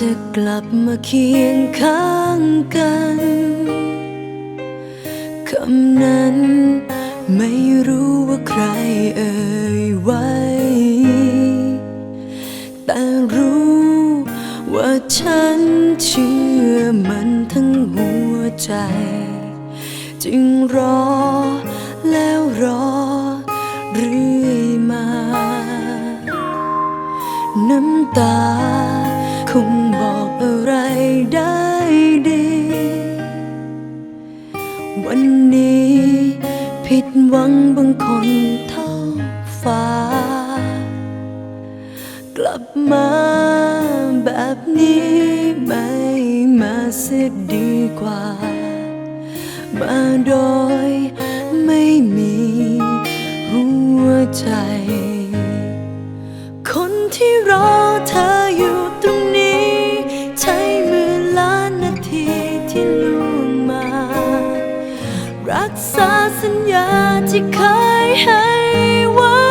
จะกลับมาเคียงข้างกัน คำนั้นไม่รู้ว่าใครเอ่ยไว้ แต่รู้ว่าฉันเชื่อมันทั้งหัวใจ จึงรอแล้วรอเรื่อยมา น้ำตา งบอกอะไรได้ดี วันนี้ผิดหวังบางคนเท่าฟ้า กลับมาแบบนี้ไม่มาเสียดีกว่า มาโดยไม่มีหัวใจ คนที่รอเธอ รักษาสัญญาที่เคยให้ไว้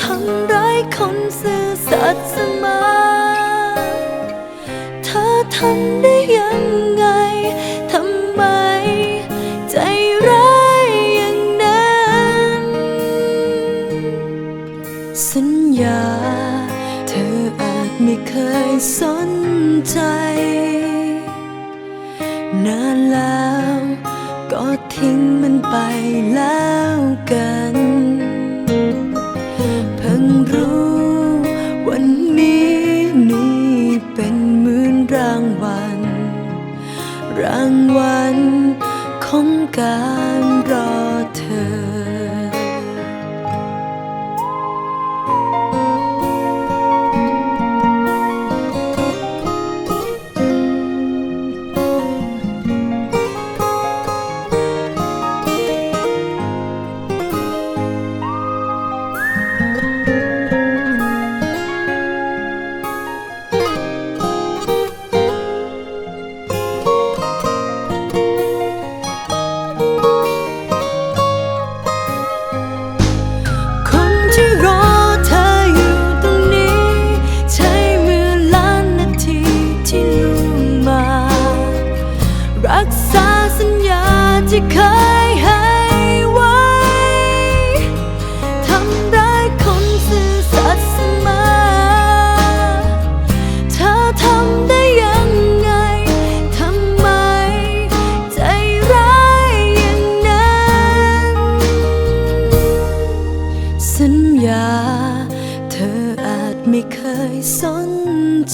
ทำร้ายคนซื่อสัตย์เสมอเธอทำได้ยังไงทำไม ใจร้ายอย่างนั้น สัญญา เธออาจไม่เคยสนใจ นานแล้ว ก็ทิ้งมันไปแล้วกัน เพิ่งรู้วันนี้นี่เป็นเหมือนรางวัล รางวัลของการ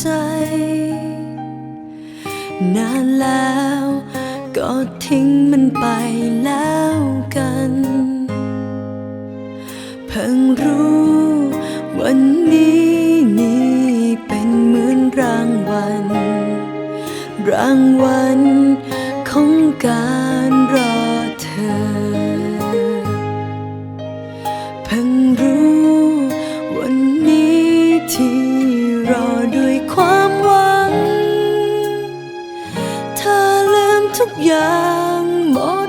ใจ นานแล้ว ก็ทิ้งมันไปแล้วกัน เพิ่งรู้วันนี้นี่เป็นเหมือนรางวัล รางวัลของการรอเธอ เพิ่งรู้วันนี้ที่ thức giấc mơ